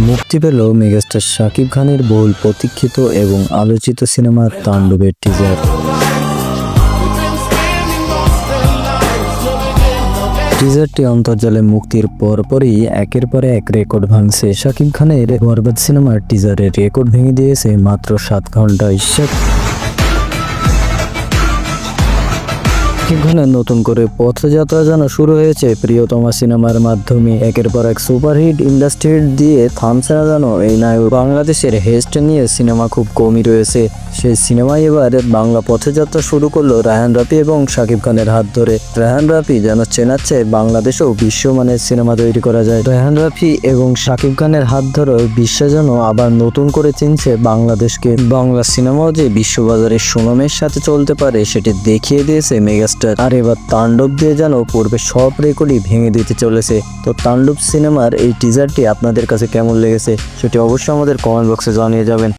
মুক্তি পেল মেগাস্টার শাকিব খানের বহুল প্রতীক্ষিত এবং আলোচিত সিনেমা তাণ্ডবের টিজার টিজারটি অন্তর্জালে মুক্তির পরপরই একের পর এক রেকর্ড ভাঙছে। শাকিব খানের বরবাদ সিনেমার টিজারের রেকর্ড ভেঙে দিয়েছে মাত্র সাত ঘন্টায় শাকিব নতুন করে পথযাত্রা যেন শুরু হয়েছে। প্রিয়তমা সিনেমার মাধ্যমে একের পর এক সুপারহিট ইন্ডাস্ট্রি দিয়ে থামছে না যেন এই নায়ক। বাংলাদেশের হেস্ট নিয়ে সিনেমা খুব কমই রয়েছে। সেই সিনেমায় এবার বাংলা পথযাত্রা শুরু করল রায়হান রাফি এবং শাকিব খানের হাত ধরে। রায়হান রাফি যেন চেনাচ্ছে বাংলাদেশেও বিশ্বমানের সিনেমা তৈরি করা যায়। রায়হান রাফি এবং শাকিব খানের হাত ধরে বিশ্ব যেন আবার নতুন করে চিনছে বাংলাদেশকে। বাংলা সিনেমাও যে বিশ্ববাজারে সুনামের সাথে চলতে পারে সেটি দেখিয়ে দিয়েছে মেগাস্টার। আর এবার তাণ্ডব দিয়ে যেন পূর্বে সব রেকর্ডই ভেঙে দিতে চলেছে। তো তাণ্ডব সিনেমার এই টিজারটি আপনাদের কাছে কেমন লেগেছে, সেটি অবশ্যই আমাদের কমেন্ট বক্সে জানিয়ে যাবেন।